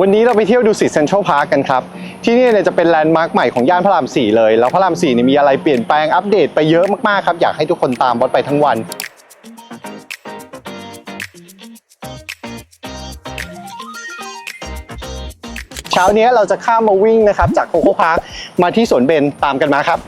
วันนี้เราไปเที่ยวดูสิตเซ็นทรัลพาร์คกันครับ ที่นี่เนี่ยจะเป็นแลนด์มาร์คใหม่ของย่านพระราม 4 เลย แล้วพระราม 4 เนี่ยมีอะไรเปลี่ยนแปลงอัปเดตไปเยอะมากๆครับ อยากให้ทุกคนตามบอสไปทั้งวันเช้านี้เราจะข้ามมาวิ่งนะครับจากโคโค่พาร์คมาที่สวนเบนตามกันมาครับ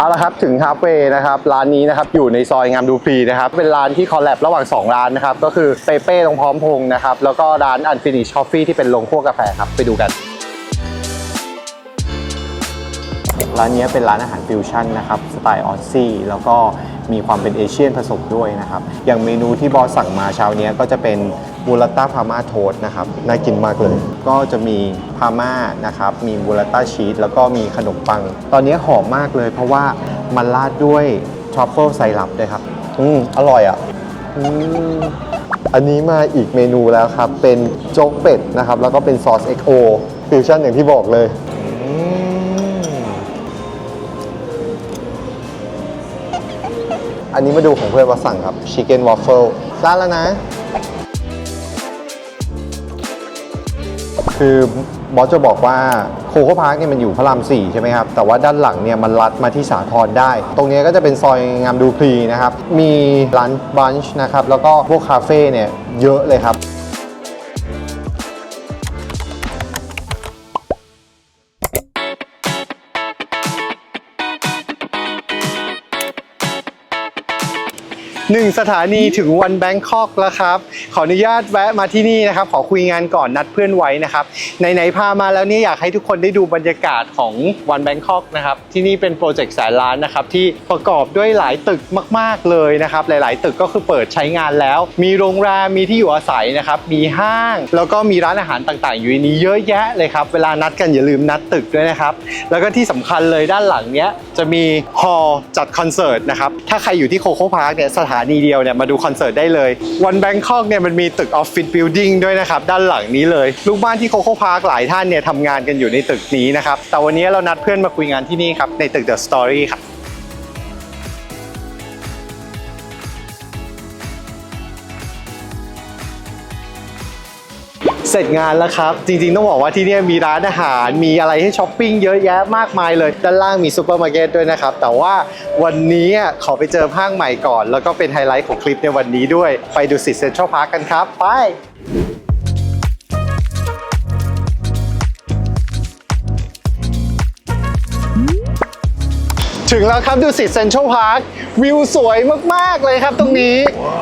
เอาละครับถึงฮาร์เวย์นะครับร้านนี้นะครับอยู่ในซอยงามดูพรีนะครับเป็นร้านที่คอลแลบระหว่าง 2 ร้านนะครับก็คือเปเป้ตรงพร้อมพงษ์นะครับแล้วก็ร้านอันฟินิชคอฟฟี่ที่เป็นโรงคั่วกาแฟครับไปดูกัน ร้านนี้เป็นร้านอาหารฟิวชั่นนะครับสไตล์ออสซี่แล้วก็มีความเป็นเอเชียนผสมด้วยนะครับอย่างเมนูที่บอสสั่งมาเช้านี้ก็จะเป็นบูราต้าพาม่าโทสนะครับน่ากินมากเลย ก็จะมีพาม่านะครับมีบูราต้าชีสแล้วก็มีขนมปัง ตอนนี้หอมมากเลย เพราะว่ามันราดด้วยทรัฟเฟิลไซรัปด้วยครับ อืมอร่อยอะอืมอันนี้มาอีกเมนูแล้วครับ เป็นโจ๊กเป็ดนะครับ แล้วก็เป็นซอส XO ฟิวชั่นอย่างที่บอกเลยอันนี้มาดูของเพื่อนว่าสั่งครับชิคเก้นวอฟเฟิลได้แล้วนะ คือบอสจะบอกว่าโคโค่พาร์คเนี่ยมันอยู่พระราม4ใช่ไหมครับ แต่ว่าด้านหลังเนี่ยมันลัดมาที่สาทรได้ ตรงนี้ก็จะเป็นซอยงามดูพรีนะครับ มีร้านบันช์นะครับ แล้วก็พวกคาเฟ่เนี่ยเยอะเลยครับ หนึ่งสถานีถึงวันแบงคอกแล้วครับ ขออนุญาตแวะมาที่นี่นะครับ ขอคุยงานก่อนนัดเพื่อนไว้นะครับไหนๆพามาแล้วเนี่ยอยากให้ทุกคนได้ดูบรรยากาศของวันแบงคอกนะครับ ที่นี่เป็นโปรเจกต์แสนล้านนะครับ ที่ประกอบด้วยหลายตึกมาก ๆเลยนะครับ หลาย ๆ ตึกก็คือเปิดใช้งานแล้ว มีโรงแรมมีที่อยู่อาศัยนะครับ มีห้าง แล้วก็มีร้านอาหารต่าง ๆ อยู่ในนี้เยอะแยะเลยครับ เวลานัดกันอย่าลืมนัดตึกด้วยนะครับ แล้วก็ที่สำคัญเลยด้านหลังเนี้ยจะมีฮอลล์จัดคอนเสิร์ตนะครับ ถ้าใครอยู่ที่โคโค่พาร์คเนี่ยสถานนี่เดียวเนี่ยมาดูคอนเสิร์ตได้เลยวันแบงคอกเนี่ยมันมีตึกออฟฟิศบิลดิ่งด้วยนะครับด้านหลังนี้เลย ลูกบ้านที่โคโค่พาร์คหลายท่านเนี่ยทำงานกันอยู่ในตึกนี้นะครับแต่วันนี้เรานัดเพื่อนมาคุยงานที่นี่ครับในตึกเดอะสตอรี่ครับ เสร็จงานแล้วครับ จริงๆต้องบอกว่าที่นี่มีร้านอาหารมีอะไรให้ช้อปปิ้งเยอะแยะมากมายเลย ด้านล่างมีซูเปอร์มาร์เก็ตด้วยนะครับ แต่ว่าวันนี้ขอไปเจอห้างใหม่ก่อน แล้วก็เป็นไฮไลท์ของคลิปในวันนี้ด้วย ไปดูสิเซ็นทรัลพาร์คกันครับ ไปถึงแล้วครับดูสิเซ็นทรัลพาร์ค วิวสวยมากๆเลยครับตรงนี้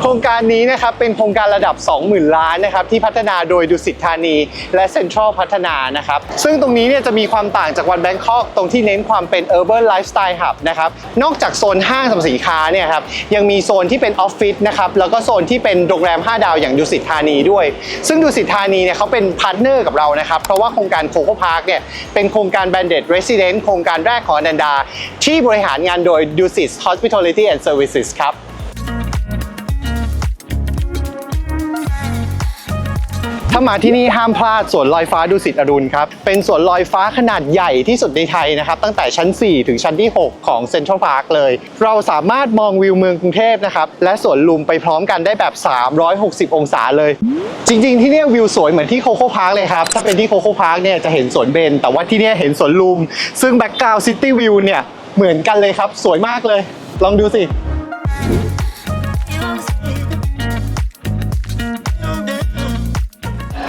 โครงการนี้นะครับเป็นโครงการระดับ 20,000 ล้านนะครับที่พัฒนาโดยดุสิตธานี และเซ็นทรัลพัฒนานะครับซึ่งตรงนี้เนี่ยจะมีความต่างจากวันแบงคอกตรงที่เน้นความเป็น Urban Lifestyle Hub นะครับนอกจากโซนห้างสรรพสินค้าเนี่ยครับยังมีโซนที่เป็นออฟฟิศนะครับแล้วก็โซนที่เป็นโรงแรม 5 ดาวอย่างดุสิตธานีด้วย ซึ่งดุสิตธานีเนี่ยเขาเป็นพาร์ทเนอร์กับเรานะครับเพราะว่าโครงการโคโค่พาร์คเนี่ยเป็นโครงการ Banded Resident โครงการแรกของอนันดา ที่บริหารงานโดย Dusit Hospitality and Services ครับถ้ามาที่นี่ห้ามพลาดสวนลอยฟ้าดุสิตอรุณครับ เป็นสวนลอยฟ้าขนาดใหญ่ที่สุดในไทยนะครับ ตั้งแต่ชั้น 4 ถึงชั้นที่ 6 ของเซ็นทรัลพาร์คเลย เราสามารถมองวิวเมืองกรุงเทพนะครับ และสวนลุมไปพร้อมกันได้แบบ 360 องศาเลย จริง ๆ ที่นี่วิวสวยเหมือนที่โคโค่พาร์คเลยครับ ถ้าเป็นที่โคโค่พาร์คเนี่ยจะเห็นสวนเบน แต่ว่าที่นี่เห็นสวนลุม ซึ่งแบ็กกราวด์ซิตี้วิวเนี่ย เหมือนกันเลยครับ สวยมากเลย ลองดูสิ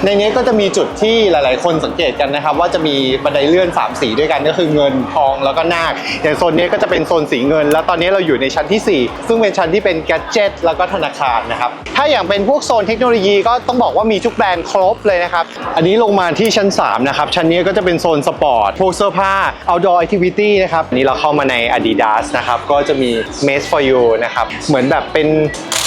ในนี้ก็จะมีจุดที่หลาย ๆ คนสังเกตกันนะครับ ว่าจะมีบันไดเลื่อน 3 สีด้วยกันก็คือเงินทองแล้วก็นาคอย่างโซนนี้ก็จะเป็นโซนสีเงิน แล้วตอนนี้เราอยู่ในชั้นที่ 4 ซึ่งเป็นชั้นที่เป็นแกจิตแล้วก็ธนาคารนะครับถ้าอย่างเป็นพวกโซนเทคโนโลยีก็ต้องบอกว่ามีทุกแบรนด์ครบเลยนะครับอันนี้ลงมาที่ชั้น3นะครับชั้นนี้ก็จะเป็นโซนสปอร์ตพวกเสื้อผ้า outdoor activity นะครับนนี้เราเข้ามาใน Adidas นะครับก็จะมี Made for you นะครับเหมือนแบบเป็น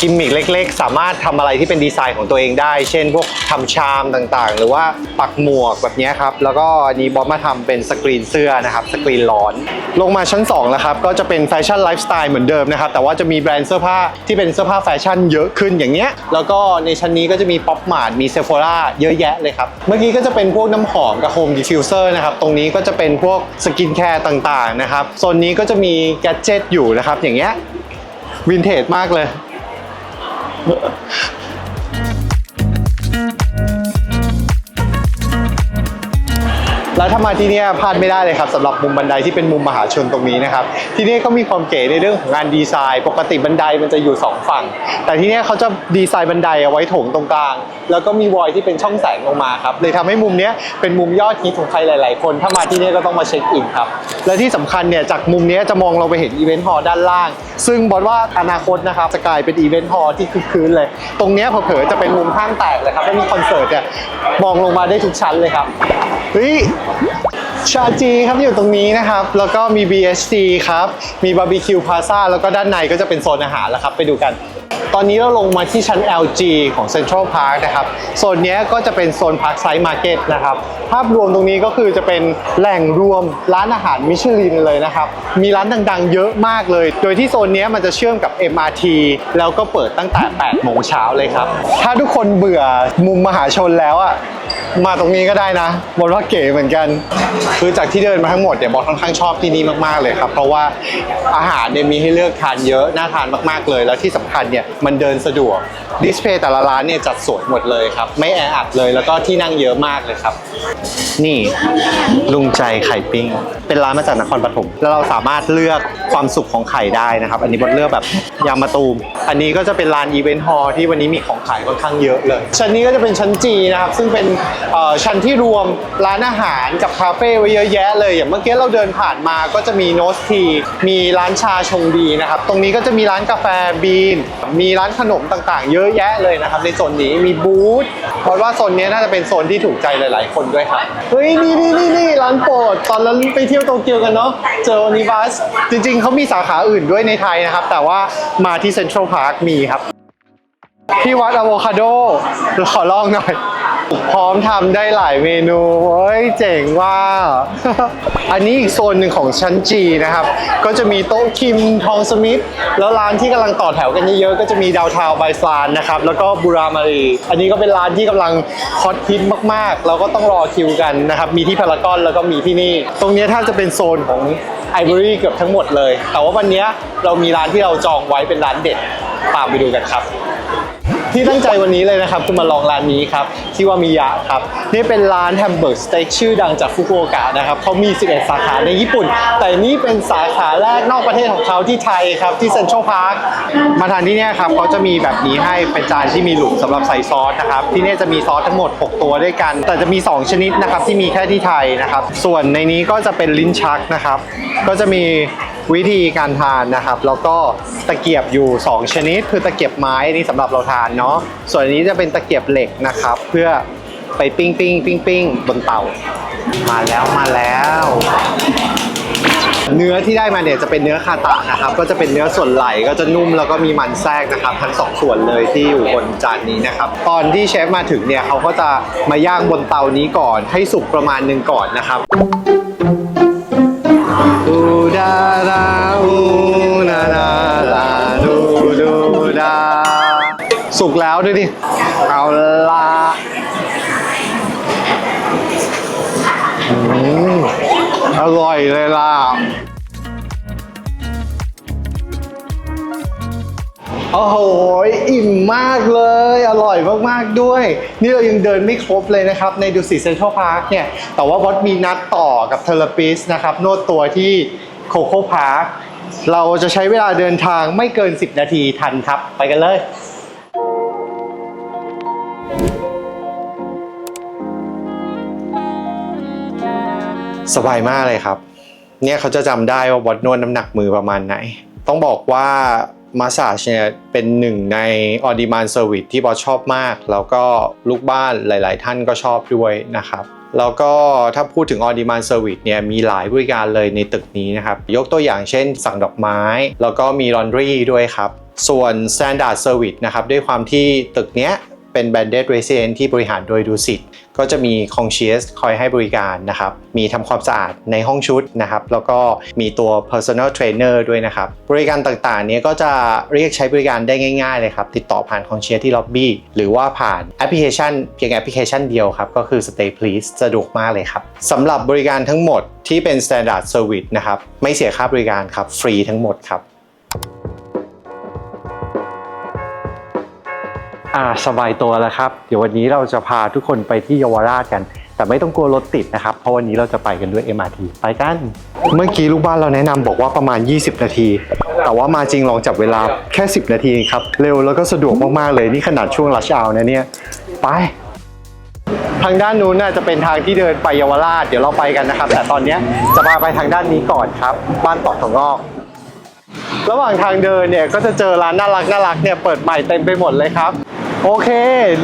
กิมมิคเล็กๆ สามารถทำอะไรที่เป็นดีไซน์ของตัวเองได้ เช่น พวกทำชามต่างๆ หรือว่าปักหมวกแบบนี้ครับ แล้วก็อันนี้บอสมาทำเป็นสกรีนเสื้อนะครับ สกรีนร้อน ลงมาชั้น2แล้วครับก็จะเป็นแฟชั่นไลฟ์สไตล์เหมือนเดิมนะครับ แต่ว่าจะมีแบรนด์เสื้อผ้าที่เป็นเสื้อผ้าแฟชั่นเยอะขึ้นอย่างเงี้ย แล้วก็ในชั้นนี้ก็จะมีป๊อปมาร์ทมีเซฟ h o ราเยอะแยะเลยครับ เมื่อกี้ก็จะเป็นพวกน้ำหอมกับโฮมดิฟิวเซอร์นะครับ ตรงนี้ก็จะเป็นพวกสกินแคร์ต่างๆนะครับ โซนนี้ก็จะมีแกดเจิตอยู่นะครับ อย่างเงี้ยวินเทจมากเลย Ha ha ha. แล้วถ้ามาที่นี่พลาดไม่ได้เลยครับสำหรับมุมบันไดที่เป็นมุมมหาชนตรงนี้นะครับที่นี่ก็มีความเก๋ในเรื่องของงานดีไซน์ ปกติบันไดมันจะอยู่สองฝั่ง แต่ที่นี่เขาจะดีไซน์บันไดเอาไว้โถงตรงกลาง แล้วก็มีวอยที่เป็นช่องแสงลงมาครับเลยทำให้มุมนี้เป็นมุมยอดฮิตของใครหลาย ๆ คน ถ้ามาที่นี่ก็ต้องมาเช็คอินครับและที่สำคัญเนี่ยจากมุมนี้จะมองเราไปเห็นอีเวนต์ฮอลล์ด้านล่าง ซึ่งบอสว่าอนาคตนะครับจะกลายเป็นอีเวนต์ฮอลล์ที่คึกคืนเลย ตรงนี้เผลอๆจะเป็นมุมข้างแตกเลยครับถ้ามีคอนเสิร์ตเนี่ยมองลงมาได้ทุกชั้นเลยครับเฮ้ยชาจีครับอยู่ตรงนี้นะครับ แล้วก็มี BHC ครับ มีบาร์บีคิวพาซาแล้วก็ด้านในก็จะเป็นโซนอาหารแล้วครับ ไปดูกัน ตอนนี้เราลงมาที่ชั้น LG ของ Central Park นะครับ โซนนี้ก็จะเป็นโซน Park Side Market นะครับ ภาพรวมตรงนี้ก็คือจะเป็นแหล่งรวมร้านอาหารมิชลินเลยนะครับ มีร้านดังๆ เยอะมากเลย โดยที่โซนนี้มันจะเชื่อมกับ MRT แล้วก็เปิดตั้งแต่ 8 โมงเช้าเลยครับ ถ้าทุกคนเบื่อมุมมหาชนแล้วอะ มาตรงนี้ก็ได้นะบอลว่าเก๋เหมือนกัน คือจากที่เดินมาทั้งหมดเนี่ยบอลค่อนข้างชอบที่นี่มากๆเลยครับ เพราะว่าอาหารเนี่ยมีให้เลือกทานเยอะ น่าทานมากๆเลย แล้วที่สำคัญเนี่ยมันเดินสะดวก ดิสเพย์แต่ละร้านเนี่ยจัดสวยหมดเลยครับ ไม่แออัดเลย แล้วก็ที่นั่งเยอะมากเลยครับ นี่ลุงใจไข่ปิ้ง เป็นร้านมาจากนครปฐม แล้วเราสามารถเลือกความสุขของไข่ได้นะครับ อันนี้บดเลือกแบบยางมะตูม อันนี้ก็จะเป็นร้านอีเวนต์ฮอลล์ที่วันนี้มีของขายค่อนข้างเยอะเลย ชั้นนี้ก็จะเป็นชั้นจีนะครับ ซึ่งเป็นชั้นที่รวมร้านอาหารกับคาเฟ่ไว้เยอะแยะเลยอย่างเมื่อกี้เราเดินผ่านมาก็จะมีโนสทีมีร้านชาชงดีนะครับ ตรงนี้ก็จะมีร้านกาแฟบีน มีร้านขนมต่างๆ เยอะแยะเลยนะครับ ในโซนนี้มีบูธเพราะว่าโซนนี้น่าจะเป็นโซนที่ถูกใจหลาย ๆ คนด้วยครับเฮ้ยนี่นี่นี่นี่ร้านโปรดตอนเราไปเที่ยวโตเกียวกันเนาะเจอโอนิบัสจริง ๆเขามีสาขาอื่นด้วยในไทยนะครับ แต่ว่ามาที่เซ็นทรัลพาร์คมีครับที่วัดอะโวคาโดขอลองหน่อย พร้อมทำได้หลายเมนูเฮ้ยเจ๋งว่า อันนี้อีกโซนหนึ่งของชั้นจีนะครับ ก็จะมีโต๊ะคิมทองสมิธแล้วร้านที่กำลังต่อแถวกันเยอะๆก็จะมีดาวทาวไบซานนะครับ แล้วก็บูรามารีอันนี้ก็เป็นร้านที่กำลังฮอตฮิตมากๆเราก็ต้องรอคิวกันนะครับ มีที่พารากอนแล้วก็มีที่นี่ ตรงนี้ถ้าจะเป็นโซนของไอ o อรี่เกือบทั้งหมดเลย แต่ว่าวันนี้เรามีร้านที่เราจองไว้เป็นร้านเด็ดตามไปดูกันครับ ที่ตั้งใจวันนี้เลยนะครับคือมาลองร้านนี้ครับที่ว่ามิยะครับนี่เป็นร้านแฮมเบอร์กสเต็กชื่อดังจากฟุกุโอกะนะครับเขามี 11 สาขาในญี่ปุ่น แต่นี่เป็นสาขาแรกนอกประเทศของเขาที่ไทยครับที่เซ็นทรัลพาร์คมาทานที่นี่ครับเขาจะมีแบบนี้ให้เป็นจานที่มีหลุมสำหรับใส่ซอสนะครับที่นี่จะมีซอสทั้งหมด 6 ตัวด้วยกัน แต่จะมี 2 ชนิดนะครับที่มีแค่ที่ไทยนะครับส่วนในนี้ก็จะเป็นลิ้นชักนะครับก็จะมี วิธีการทานนะครับ แล้วก็ตะเกียบอยู่ 2 ชนิด คือตะเกียบไม้นี่สำหรับเราทานเนาะส่วนนี้จะเป็นตะเกียบเหล็กนะครับ เพื่อไปปิ้งปิ้งปิ้งปิ้งบนเตามาแล้วมาแล้ว เนื้อที่ได้มาเนี่ยจะเป็นเนื้อคาตะนะครับ ก็จะเป็นเนื้อส่วนไหล่ก็จะนุ่มแล้วก็มีมันแทรกนะครับ ทั้งสองส่วนเลยที่อยู่บนจานนี้นะครับ ตอนที่เชฟมาถึงเนี่ยเขาก็จะมาย่างบนเตานี้ก่อน ให้สุกประมาณหนึ่งก่อนนะครับ ดาอูนานาลาดูดูดาสุกแล้วด้วยดิ เอาละอืมอร่อยเลยล่ะ โอ้โห อิ่มมากเลย อร่อยมาก ๆ ด้วย นี่เรายังเดินไม่ครบเลยนะครับ ในดูสิเซ็นทรัลพาร์คเนี่ย แต่ว่าวัดมีนัดต่อกับเทเลปิสนะครับ นวดตัวที่ โคโค่พาร์คเราจะใช้เวลาเดินทางไม่เกิน 10 นาทีทันครับ ไปกันเลยสบายมากเลยครับ เนี่ยเขาจะจำได้ว่าวัดนวดน้ำหนักมือประมาณไหน ต้องบอกว่ามาสาจเนี่ยเป็นหนึ่งในออดิมานเซอร์วิสที่บอสชอบมาก แล้วก็ลูกบ้านหลาย ๆ ท่านก็ชอบด้วยนะครับ แล้วก็ถ้าพูดถึง On Demand Service เนี่ยมีหลายบริการเลยในตึกนี้นะครับ ยกตัวอย่างเช่นสั่งดอกไม้ แล้วก็มีลอนดรีด้วยครับ ส่วน Standard Service นะครับด้วยความที่ตึกเนี้ย เป็น Banded Resident ที่บริหารโดยดูสิตก็จะมี Concierge คอยให้บริการนะครับ มีทำความสะอาดในห้องชุดนะครับ แล้วก็มีตัว Personal Trainer ด้วยนะครับ บริการต่างๆ เนี้ยก็จะเรียกใช้บริการได้ง่ายๆเลยครับ ติดต่อผ่าน Concierge ที่ล็อบบี้หรือว่าผ่านแอปพลิเคชันเพียงแอปพลิเคชันเดียวครับ ก็คือ Stay Please สะดวกมากเลยครับสำหรับบริการทั้งหมดที่เป็น Standard Service นะครับ ไม่เสียค่าบริการครับ ฟรีทั้งหมดครับ อ่าสบายตัวแล้วครับ เดี๋ยววันนี้เราจะพาทุกคนไปที่เยาวราชกัน แต่ไม่ต้องกลัวรถติดนะครับ เพราะวันนี้เราจะไปกันด้วย MRT ไปกัน เมื่อกี้ลูกบ้านเราแนะนำบอกว่าประมาณ 20 นาที แต่ว่ามาจริงลองจับเวลาแค่ 10 นาทีครับ เร็วแล้วก็สะดวกมากๆเลยนี่ขนาดช่วงรัชอานะเนี่ย ไป ทางด้านนู้นน่าจะเป็นทางที่เดินไปเยาวราช เดี๋ยวเราไปกันนะครับ แต่ตอนเนี้ยจะพาไปทางด้านนี้ก่อนครับ บ้านตอกถงอก ระหว่างทางเดินเนี่ยก็จะเจอร้านน่ารักน่ารักเนี่ยเปิดใหม่เต็มไปหมดเลยครับ โอเค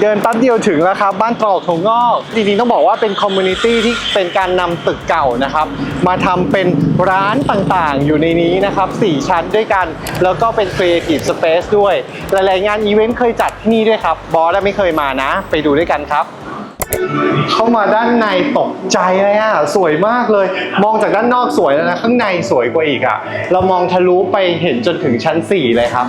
เดินแป๊บเดียวถึงแล้วครับ บ้านตรอกถงงอกจริงๆต้องบอกว่าเป็นคอมมูนิตี้ที่เป็นการนำตึกเก่านะครับ มาทำเป็นร้านต่างๆ อยู่ในนี้นะครับ 4 ชั้นด้วยกัน แล้วก็เป็น Creative Space ด้วย หลายๆงานอีเวนต์เคยจัดที่นี่ด้วยครับ บอสไม่เคยมานะ ไปดูด้วยกันครับเข้ามาด้านในตกใจเลยอะสวยมากเลย มองจากด้านนอกสวยแล้วนะ ข้างในสวยกว่าอีกอะ เรามองทะลุไปเห็นจนถึงชั้น 4 เลยครับ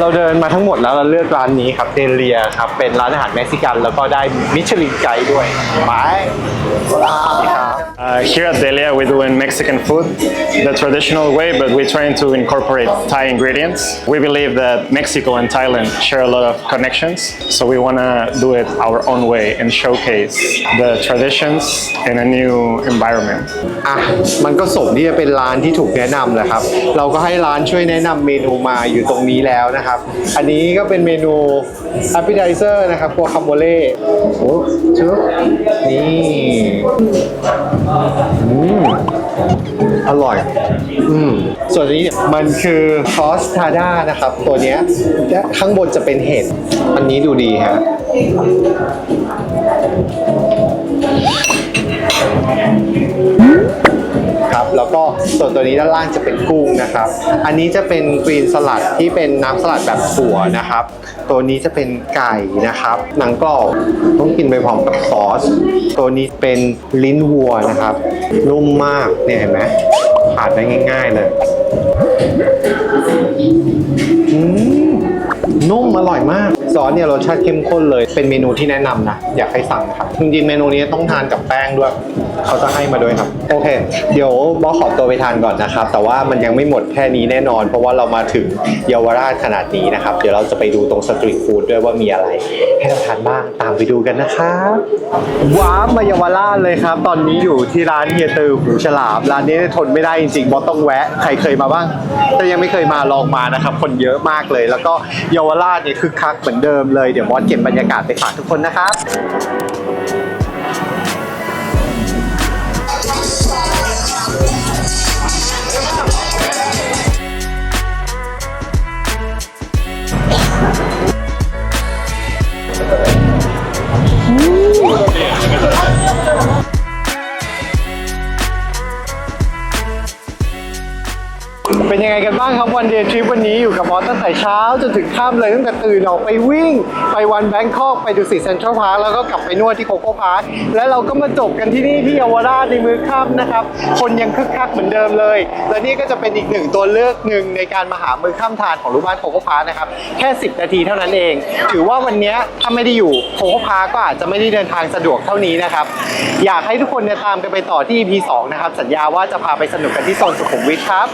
เราเดินมาทั้งหมดแล้วเราเลือกร้านนี้ครับเดเลียครับเป็นร้านอาหารเม็กซิกัน แล้วก็ได้มิชลินไกด์ด้วยไปสวัสดีครับ Uh, here at Delia, we're doing Mexican food the traditional way, but we're trying to incorporate Thai ingredients. We believe that Mexico and Thailand share a lot of connections, so we want to do it our own way and showcase the traditions in a new environment. อะมันก็สมที่จะเป็นร้านที่ถูกแนะนำแหละครับ เราก็ให้ร้านช่วยแนะนำเมนูมาอยู่ตรงนี้แล้วนะครับ อันนี้ก็เป็นเมนู appetizer นะครับกัวคาโมเล่โอ้ชุบนี่อืมอร่อย อืมส่วนนี้เนี่ยมันคือคอสทาด้านะครับ ตัวเนี้ยและข้างบนจะเป็นเห็ด อันนี้ดูดีฮะ ครับ แล้วก็ส่วนตัวนี้ด้านล่างจะเป็นกุ้งนะครับ อันนี้จะเป็นกรีนสลัดที่เป็นน้ำสลัดแบบถั่วนะครับ ตัวนี้จะเป็นไก่นะครับหนังกรอบต้องกินไปพร้อมกับซอส ตัวนี้เป็นลิ้นวัวนะครับ นุ่มมากเนี่ยเห็นไหมขาดได้ง่าย ๆเลยอืม นุ่มอร่อยมากซอสเนี่ยรสชาติเข้มข้นเลย เป็นเมนูที่แนะนำนะ อยากให้สั่งครับจริงๆเมนูนี้ต้องทานกับแป้งด้วย เขาจะให้มาด้วยครับ โอเค เดี๋ยวบอสขอตัวไปทานก่อนนะครับ แต่ว่ามันยังไม่หมดแค่นี้แน่นอน เพราะว่าเรามาถึงเยาวราชขนาดนี้นะครับ เดี๋ยวเราจะไปดูตรงสตรีทฟู้ดด้วยว่ามีอะไร ให้เราทานบ้างตามไปดูกันนะครับว้ามาเยาวราชเลยครับ ตอนนี้อยู่ที่ร้านเฮียตือหูฉลามร้านนี้ทนไม่ได้จริงๆบอสต้องแวะใครเคยมาบ้าง แต่ยังไม่เคยมาลองมานะครับคนเยอะมากเลยแล้วก็เยาวราชเนี่ยคึกคักเหมือนเดิมเลยเดี๋ยวมอสเก็บบรรยากาศไปฝากทุกคนนะครับ ยังไงกันบ้างครับวันเดย์ทริปวันนี้อยู่กับบอสตั้งแต่เช้าจนถึงค่ำเลยตั้งแต่ตื่นออกไปวิ่ง ไปวันแบงคอกไปดูสิเซ็นทรัลพาร์คแล้วก็กลับไปนวดที่โคโค่พาร์คแล้วเราก็มาจบกันที่นี่ที่เยาวราชในมือค่ำนะครับ คนยังคึกคักเหมือนเดิมเลย และนี่ก็จะเป็นอีกหนึ่งตัวเลือกหนึ่งในการมาหามือค่ำทานของลูกบ้านโคโค่พาร์คนะครับแค่ 10 นาทีเท่านั้นเอง ถือว่าวันนี้ถ้าไม่ได้อยู่โคโค่พาร์คก็อาจจะไม่ได้เดินทางสะดวกเท่านี้นะครับอยากให้ทุกคนเนี่ยตามกันไปต่อที่ EP 2นะครับสัญญาว่าจะพาไปสนุกกันที่โซนสุขุมวิทครับ